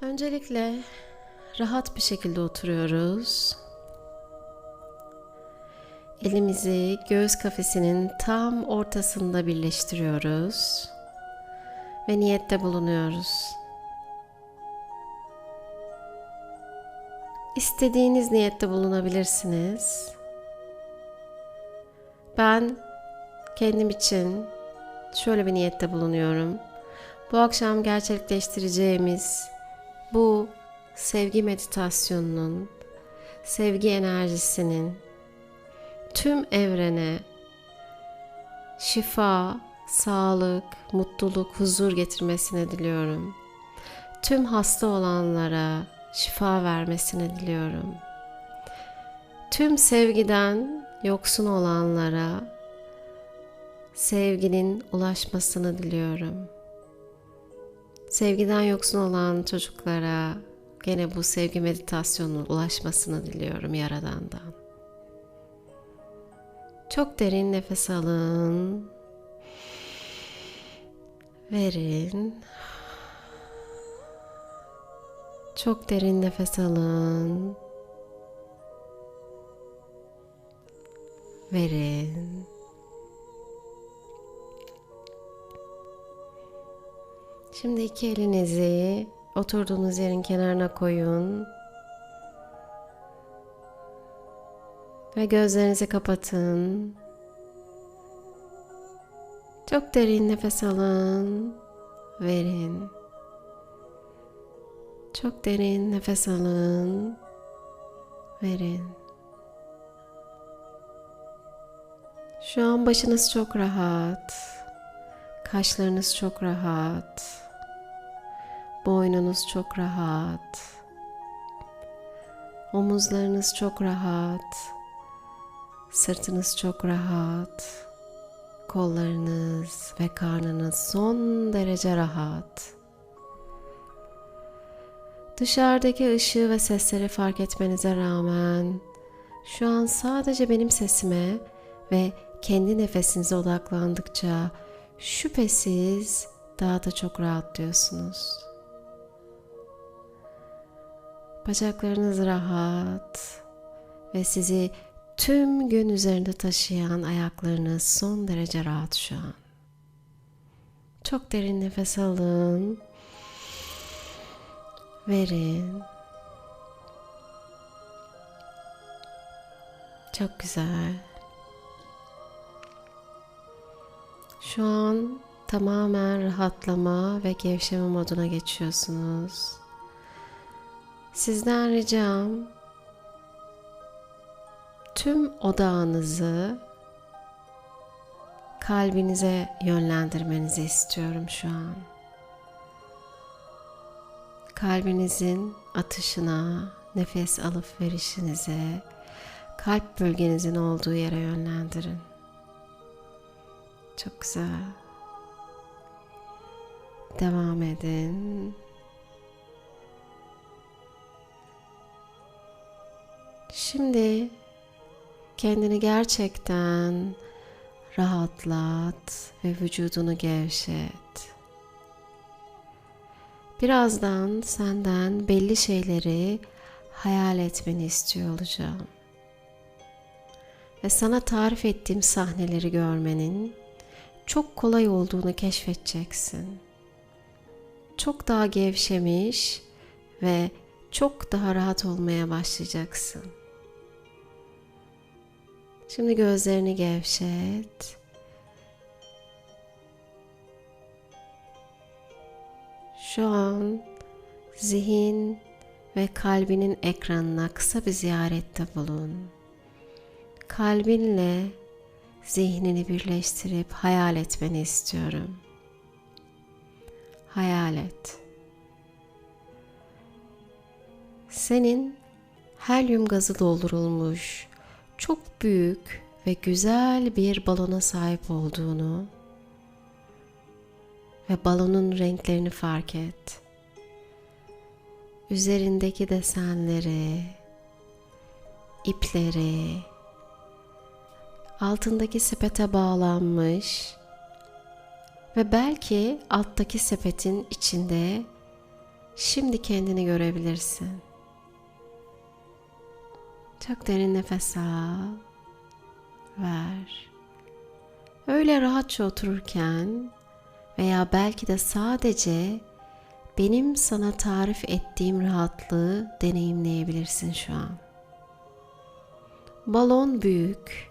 Öncelikle rahat bir şekilde oturuyoruz. Elimizi göğüs kafesinin tam ortasında birleştiriyoruz ve niyette bulunuyoruz. İstediğiniz niyette bulunabilirsiniz. Ben kendim için şöyle bir niyette bulunuyorum. Bu akşam gerçekleştireceğimiz bu sevgi meditasyonunun, sevgi enerjisinin tüm evrene şifa, sağlık, mutluluk, huzur getirmesini diliyorum. Tüm hasta olanlara şifa vermesini diliyorum. Tüm sevgiden yoksun olanlara sevginin ulaşmasını diliyorum. Sevgiden yoksun olan çocuklara gene bu sevgi meditasyonunun ulaşmasını diliyorum Yaradan'dan. Çok derin nefes alın. Verin. Çok derin nefes alın. Verin. Şimdi iki elinizi oturduğunuz yerin kenarına koyun. Ve gözlerinizi kapatın. Çok derin nefes alın. Verin. Çok derin nefes alın. Verin. Şu an başınız çok rahat. Kaşlarınız çok rahat. Boynunuz çok rahat. Omuzlarınız çok rahat. Sırtınız çok rahat. Kollarınız ve karnınız son derece rahat. Dışarıdaki ışığı ve sesleri fark etmenize rağmen şu an sadece benim sesime ve kendi nefesinize odaklandıkça şüphesiz daha da çok rahatlıyorsunuz. Bacaklarınız rahat ve sizi tüm gün üzerinde taşıyan ayaklarınız son derece rahat şu an. Çok derin nefes alın. Verin. Çok güzel. Şu an tamamen rahatlama ve gevşeme moduna geçiyorsunuz. Sizden ricam tüm odağınızı kalbinize yönlendirmenizi istiyorum şu an. Kalbinizin atışına, nefes alıp verişinize, kalp bölgenizin olduğu yere yönlendirin. Çok güzel. Devam edin. Şimdi kendini gerçekten rahatlat ve vücudunu gevşet. Birazdan senden belli şeyleri hayal etmeni istiyor olacağım. Ve sana tarif ettiğim sahneleri görmenin çok kolay olduğunu keşfedeceksin. Çok daha gevşemiş ve çok daha rahat olmaya başlayacaksın. Şimdi gözlerini gevşet. Şu an zihin ve kalbinin ekranına kısa bir ziyarette bulun. Kalbinle zihnini birleştirip hayal etmeni istiyorum. Hayal et. Senin helyum gazı doldurulmuş çok büyük ve güzel bir balona sahip olduğunu ve balonun renklerini fark et. Üzerindeki desenleri, ipleri, altındaki sepete bağlanmış ve belki alttaki sepetin içinde Şimdi kendini görebilirsin. Çok derin nefes al. Ver. Öyle rahatça otururken veya belki de sadece benim sana tarif ettiğim rahatlığı deneyimleyebilirsin şu an. Balon büyük,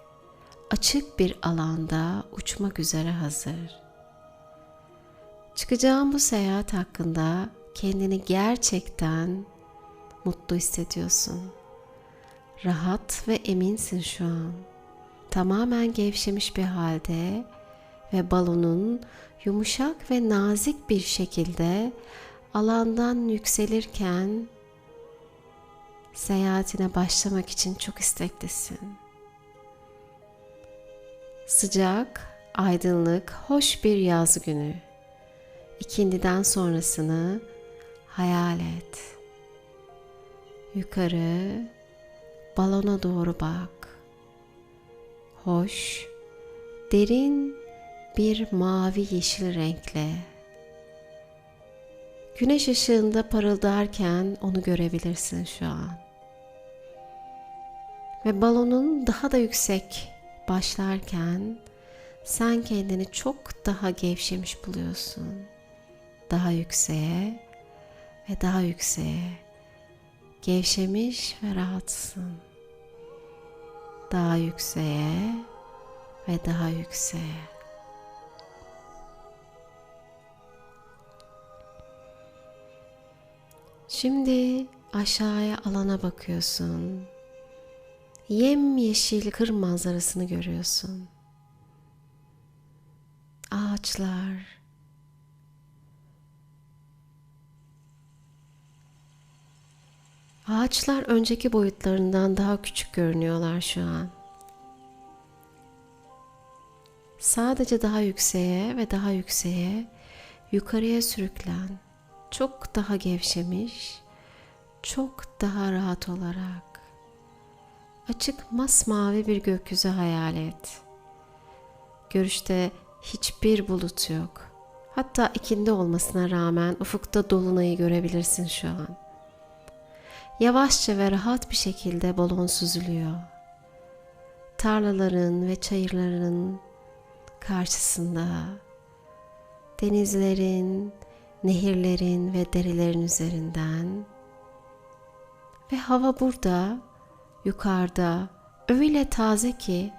açık bir alanda uçmak üzere hazır. Çıkacağın bu seyahat hakkında kendini gerçekten mutlu hissediyorsun. Rahat ve eminsin şu an. Tamamen gevşemiş bir halde ve balonun yumuşak ve nazik bir şekilde alandan yükselirken seyahatine başlamak için çok isteklisin. Sıcak, aydınlık, hoş bir yaz günü. İkindiden sonrasını hayal et. Yukarı balona doğru bak. Hoş, derin bir mavi yeşil renkle. Güneş ışığında parıldarken onu görebilirsin şu an. Ve balonun daha da yüksek başlarken sen kendini çok daha gevşemiş buluyorsun. Daha yükseğe ve daha yükseğe gevşemiş ve rahatsın. Daha yükseğe ve daha yükseğe. Şimdi aşağıya alana bakıyorsun. Yem yeşil kır manzarasını görüyorsun. Ağaçlar, Ağaçlar önceki boyutlarından daha küçük görünüyorlar şu an. Sadece daha yükseğe ve daha yükseğe yukarıya sürüklen. Çok daha gevşemiş, çok daha rahat olarak. Açık masmavi bir gökyüzü hayal et. Görüşte hiçbir bulut yok. Hatta ikindi olmasına rağmen ufukta dolunayı görebilirsin şu an. Yavaşça ve rahat bir şekilde balon süzülüyor. Tarlaların ve çayırların karşısında denizlerin, nehirlerin ve derilerin üzerinden ve hava burada yukarıda öyle taze ki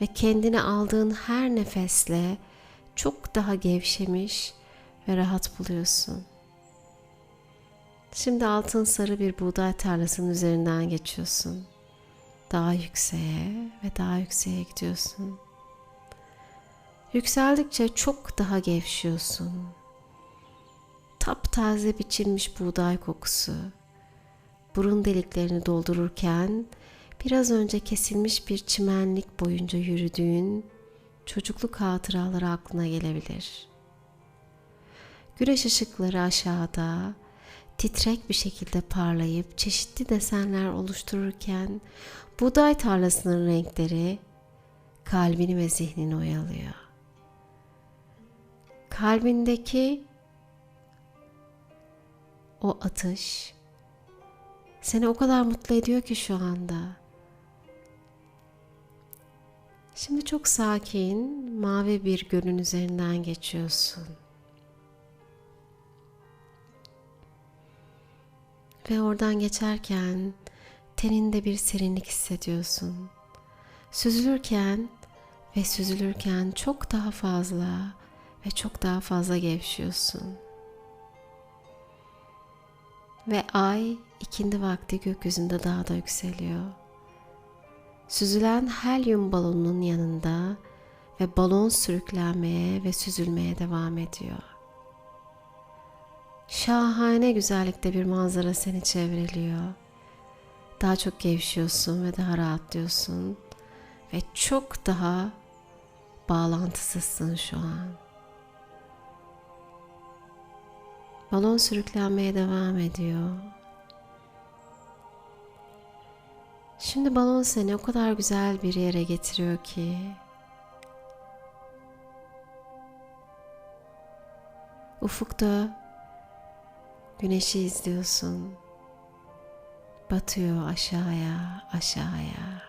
ve kendini aldığın her nefesle çok daha gevşemiş ve rahat buluyorsun. Şimdi altın sarı bir buğday tarlasının üzerinden geçiyorsun. Daha yükseğe ve daha yükseğe gidiyorsun. Yükseldikçe çok daha gevşiyorsun. Taptaze biçilmiş buğday kokusu. Burun deliklerini doldururken biraz önce kesilmiş bir çimenlik boyunca yürüdüğün çocukluk hatıraları aklına gelebilir. Güneş ışıkları aşağıda, titrek bir şekilde parlayıp çeşitli desenler oluştururken buğday tarlasının renkleri kalbini ve zihnini oyalıyor. Kalbindeki o atış seni o kadar mutlu ediyor ki şu anda. Şimdi çok sakin, mavi bir gölün üzerinden geçiyorsun. Ve oradan geçerken teninde bir serinlik hissediyorsun. Süzülürken ve süzülürken çok daha fazla ve çok daha fazla gevşiyorsun. Ve ay ikindi vakti gökyüzünde daha da yükseliyor. Süzülen helyum balonunun yanında ve balon sürüklenmeye ve süzülmeye devam ediyor. Şahane güzellikte bir manzara seni çevreliyor. Daha çok gevşiyorsun ve daha rahatlıyorsun ve çok daha bağlantısızsın şu an. Balon sürüklenmeye devam ediyor. Şimdi balon seni o kadar güzel bir yere getiriyor ki ufukta Güneşi izliyorsun. Batıyor aşağıya, aşağıya.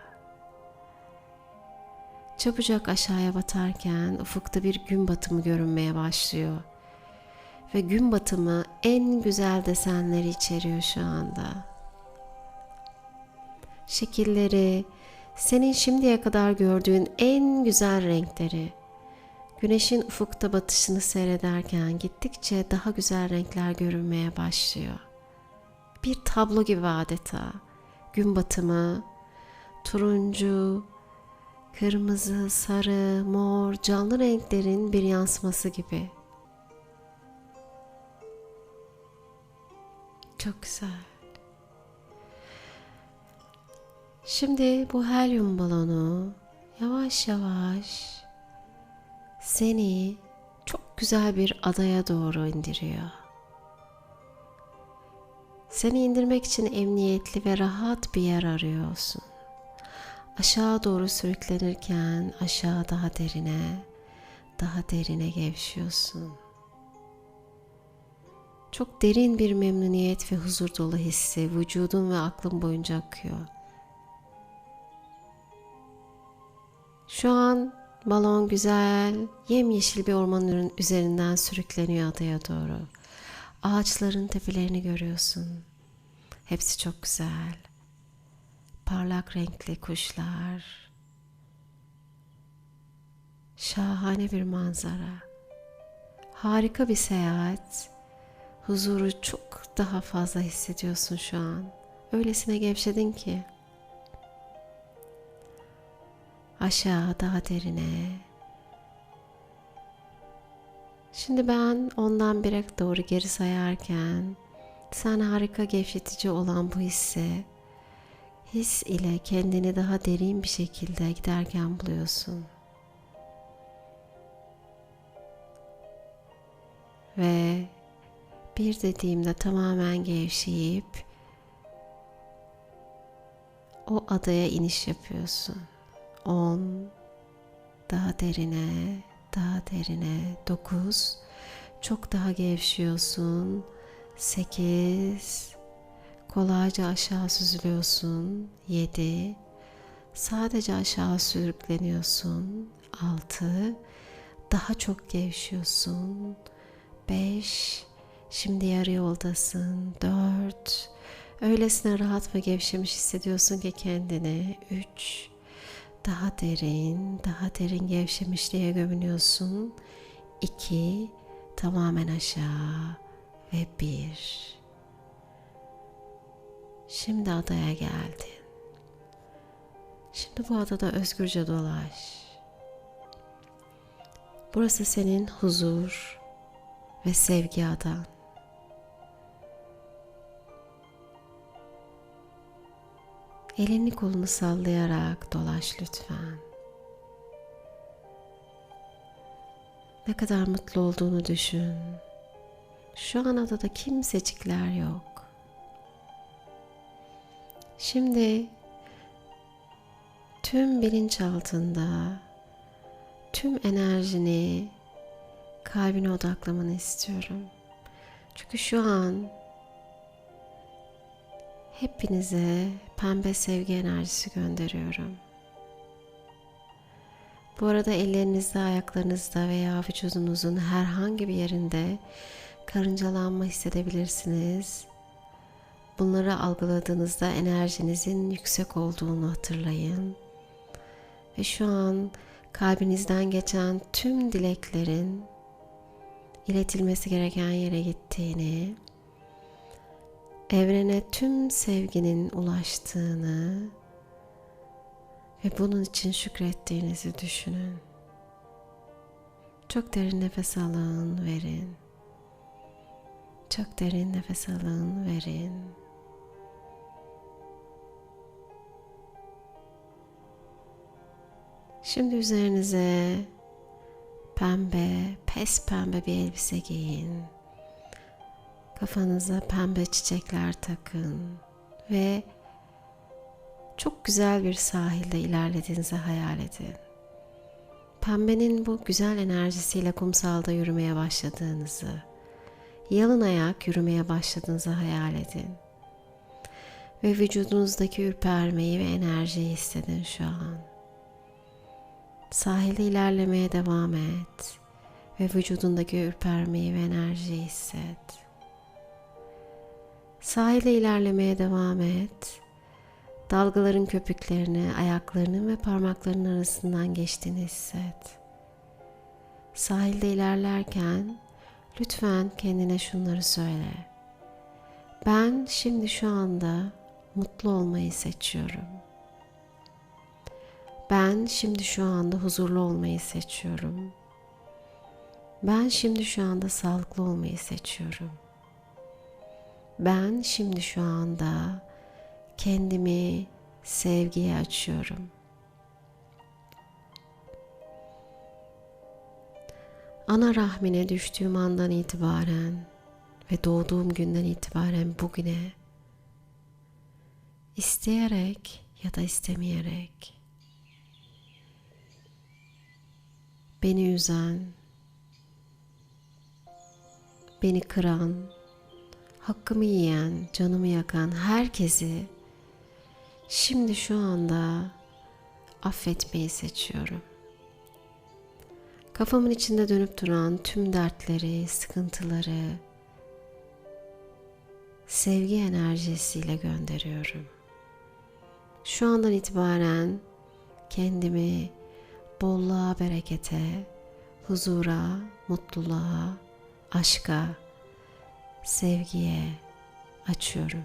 Çabucak aşağıya batarken ufukta bir gün batımı görünmeye başlıyor. Ve gün batımı en güzel desenleri içeriyor şu anda. Şekilleri, senin şimdiye kadar gördüğün en güzel renkleri. Güneşin ufukta batışını seyrederken gittikçe daha güzel renkler görünmeye başlıyor. Bir tablo gibi adeta. Gün batımı, turuncu, kırmızı, sarı, mor, canlı renklerin bir yansıması gibi. Çok güzel. Şimdi bu helyum balonu yavaş yavaş seni çok güzel bir adaya doğru indiriyor. Seni indirmek için emniyetli ve rahat bir yer arıyorsun. Aşağı doğru sürüklenirken aşağı daha derine, daha derine gevşiyorsun. Çok derin bir memnuniyet ve huzur dolu hissi vücudun ve aklın boyunca akıyor. Şu an balon güzel, yemyeşil bir ormanın üzerinden sürükleniyor adaya doğru. Ağaçların tepelerini görüyorsun. Hepsi çok güzel. Parlak renkli kuşlar. Şahane bir manzara. Harika bir seyahat. Huzuru çok daha fazla hissediyorsun şu an. Öylesine gevşedin ki. Aşağı daha derine. Şimdi ben ondan bire doğru geri sayarken sen harika gevşetici olan bu hisse his ile kendini daha derin bir şekilde giderken buluyorsun. Ve bir dediğimde tamamen gevşeyip o adaya iniş yapıyorsun. 10 daha derine, daha derine 9 çok daha gevşiyorsun. 8 kolayca aşağı süzülüyorsun. 7 sadece aşağı sürükleniyorsun. 6 daha çok gevşiyorsun. 5 şimdi yarı yoldasın. 4 öylesine rahat ve gevşemiş hissediyorsun ki kendini. 3 daha derin, daha derin gevşemişliğe gömülüyorsun. İki, tamamen aşağı ve bir. Şimdi adaya geldin. Şimdi bu adada özgürce dolaş. Burası senin huzur ve sevgi adan. Elini kolunu sallayarak dolaş lütfen. Ne kadar mutlu olduğunu düşün. Şu an adada kimsecikler yok. Şimdi tüm bilinçaltında tüm enerjini kalbine odaklamanı istiyorum. Çünkü şu an hepinize pembe sevgi enerjisi gönderiyorum. Bu arada ellerinizde, ayaklarınızda veya vücudunuzun herhangi bir yerinde karıncalanma hissedebilirsiniz. Bunları algıladığınızda enerjinizin yüksek olduğunu hatırlayın. Ve şu an kalbinizden geçen tüm dileklerin iletilmesi gereken yere gittiğini, evrene tüm sevginin ulaştığını ve bunun için şükrettiğinizi düşünün. Çok derin nefes alın, verin. Çok derin nefes alın, verin. Şimdi üzerinize pembe, pes pembe bir elbise giyin. Kafanıza pembe çiçekler takın ve çok güzel bir sahilde ilerlediğinizi hayal edin. Pembenin bu güzel enerjisiyle kumsalda yürümeye başladığınızı, yalın ayak yürümeye başladığınızı hayal edin. Ve vücudunuzdaki ürpermeyi ve enerjiyi hissedin şu an. Sahilde ilerlemeye devam et ve vücudundaki ürpermeyi ve enerjiyi hisset. Sahilde ilerlemeye devam et. Dalgaların köpüklerini, ayaklarının ve parmaklarının arasından geçtiğini hisset. Sahilde ilerlerken lütfen kendine şunları söyle. Ben şimdi şu anda mutlu olmayı seçiyorum. Ben şimdi şu anda huzurlu olmayı seçiyorum. Ben şimdi şu anda sağlıklı olmayı seçiyorum. Ben şimdi şu anda kendimi sevgiye açıyorum. Ana rahmine düştüğüm andan itibaren ve doğduğum günden itibaren bugüne isteyerek ya da istemeyerek beni üzen, beni kıran, hakkımı yiyen, canımı yakan herkesi şimdi şu anda affetmeyi seçiyorum. Kafamın içinde dönüp duran tüm dertleri, sıkıntıları sevgi enerjisiyle gönderiyorum. Şu andan itibaren kendimi bolluğa, berekete, huzura, mutluluğa, aşka, sevgiye açıyorum.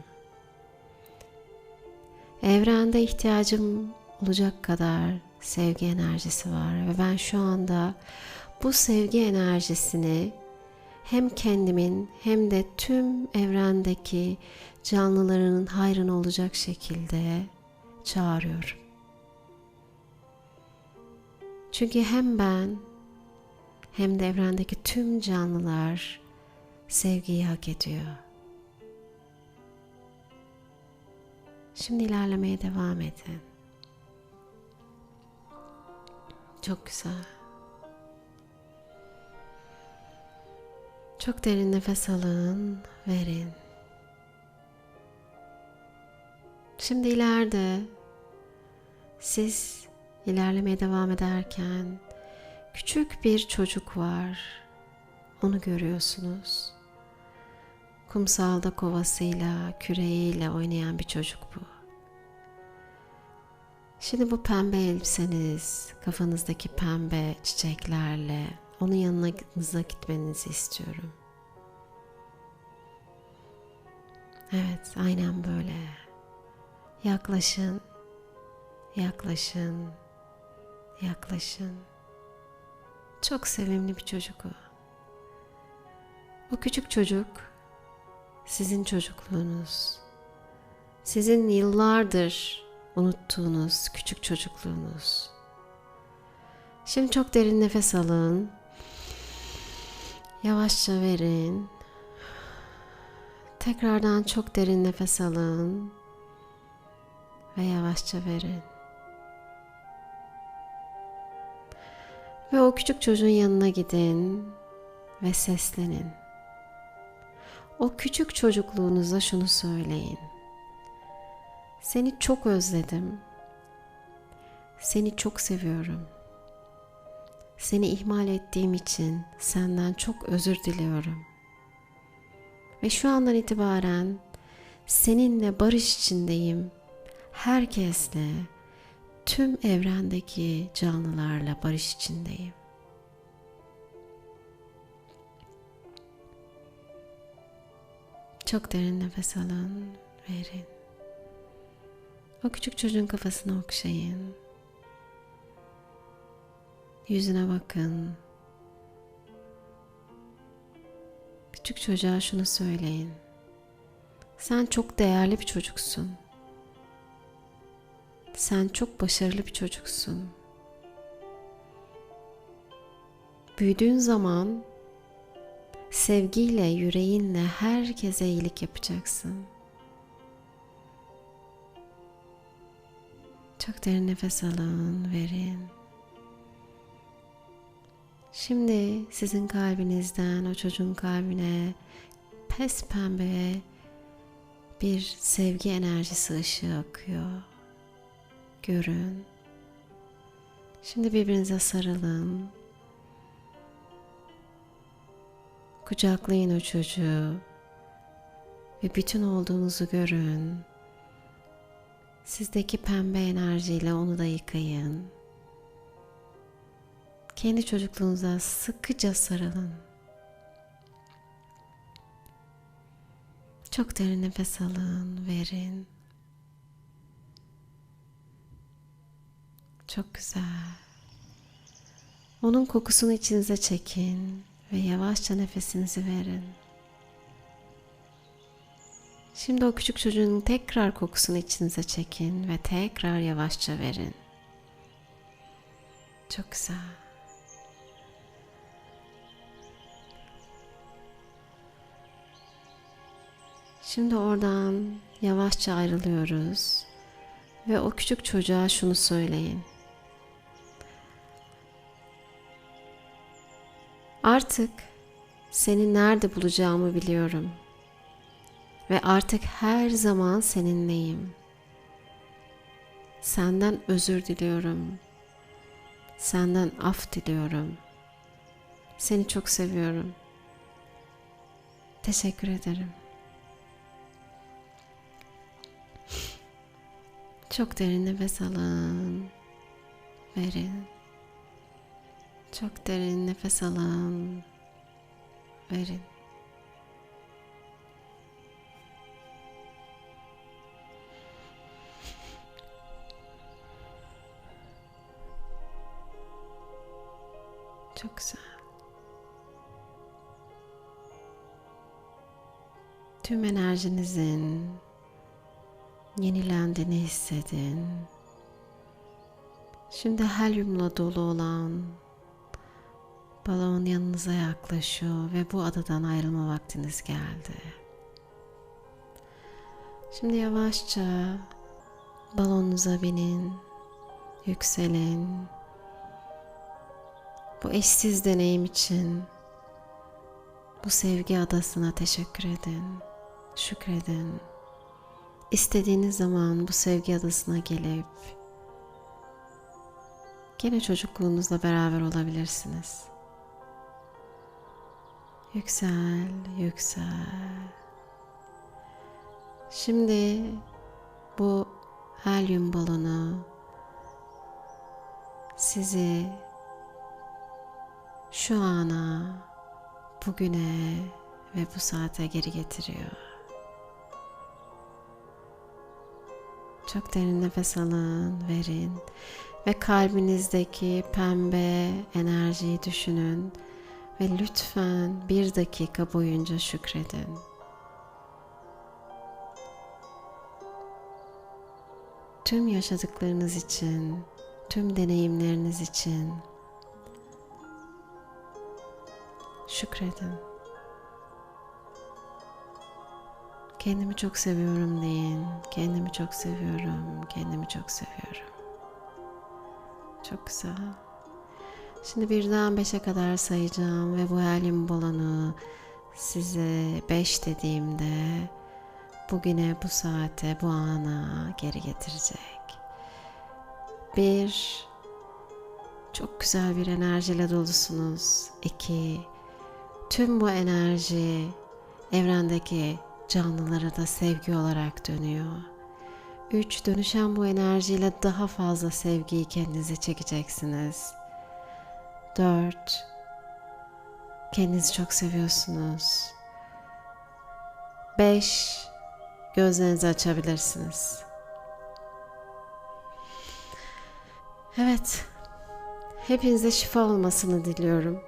Evrende ihtiyacım olacak kadar sevgi enerjisi var ve ben şu anda bu sevgi enerjisini hem kendimin hem de tüm evrendeki canlıların hayrına olacak şekilde çağırıyorum. Çünkü hem ben hem de evrendeki tüm canlılar sevgiyi hak ediyor. Şimdi ilerlemeye devam edin. Çok güzel. Çok derin nefes alın, verin. Şimdi ileride siz ilerlemeye devam ederken küçük bir çocuk var. Onu görüyorsunuz. Kumsalda kovasıyla, küreğiyle oynayan bir çocuk bu. Şimdi bu pembe elbiseniz, kafanızdaki pembe çiçeklerle onun yanınıza gitmenizi istiyorum. Evet, aynen böyle. Yaklaşın, yaklaşın, yaklaşın. Çok sevimli bir çocuk o. O küçük çocuk sizin çocukluğunuz. Sizin yıllardır unuttuğunuz küçük çocukluğunuz. Şimdi çok derin nefes alın. Yavaşça verin. Tekrardan çok derin nefes alın ve yavaşça verin. Ve o küçük çocuğun yanına gidin ve seslenin. O küçük çocukluğunuza şunu söyleyin. Seni çok özledim. Seni çok seviyorum. Seni ihmal ettiğim için senden çok özür diliyorum. Ve şu andan itibaren seninle barış içindeyim. Herkesle, tüm evrendeki canlılarla barış içindeyim. Çok derin nefes alın, verin. O küçük çocuğun kafasını okşayın. Yüzüne bakın. Küçük çocuğa şunu söyleyin. Sen çok değerli bir çocuksun. Sen çok başarılı bir çocuksun. Büyüdüğün zaman sevgiyle, yüreğinle herkese iyilik yapacaksın. Çok derin nefes alın, verin. Şimdi sizin kalbinizden o çocuğun kalbine pes pembe bir sevgi enerjisi ışığı akıyor. Görün. Şimdi birbirinize sarılın. Kucaklayın o çocuğu ve bütün olduğunuzu görün. Sizdeki pembe enerjiyle onu da yıkayın. Kendi çocukluğunuza sıkıca sarılın. Çok derin nefes alın, verin. Çok güzel. Onun kokusunu içinize çekin ve yavaşça nefesinizi verin. Şimdi o küçük çocuğun tekrar kokusunu içinize çekin ve tekrar yavaşça verin. Çok güzel. Şimdi oradan yavaşça ayrılıyoruz ve o küçük çocuğa şunu söyleyin. Artık seni nerede bulacağımı biliyorum. Ve artık her zaman seninleyim. Senden özür diliyorum. Senden af diliyorum. Seni çok seviyorum. Teşekkür ederim. Çok derin nefes alın. Verin. Çok derin nefes alın. Verin. Çok güzel. Tüm enerjinizin yenilendiğini hissedin. Şimdi helyumla dolu olan balon yanınıza yaklaşıyor ve bu adadan ayrılma vaktiniz geldi. Şimdi yavaşça balonunuza binin, yükselin. Bu eşsiz deneyim için bu sevgi adasına teşekkür edin, şükredin. İstediğiniz zaman bu sevgi adasına gelip gene çocukluğunuzla beraber olabilirsiniz. Yüksel, yüksel. Şimdi bu helyum balonu sizi şu ana, bugüne ve bu saate geri getiriyor. Çok derin nefes alın, verin ve kalbinizdeki pembe enerjiyi düşünün ve lütfen bir dakika boyunca şükredin. Tüm yaşadıklarınız için, tüm deneyimleriniz için şükredin. Kendimi çok seviyorum deyin. Kendimi çok seviyorum. Kendimi çok seviyorum. Çok güzel. Şimdi birden beşe kadar sayacağım ve bu helyum balonu size beş dediğimde bugüne, bu saate, bu ana geri getirecek. Bir, çok güzel bir enerjiyle dolusunuz. İki, tüm bu enerji evrendeki canlılara da sevgi olarak dönüyor. Üç, dönüşen bu enerjiyle daha fazla sevgiyi kendinize çekeceksiniz. Dört, kendinizi çok seviyorsunuz. Beş, gözlerinizi açabilirsiniz. Evet, hepinize şifa olmasını diliyorum.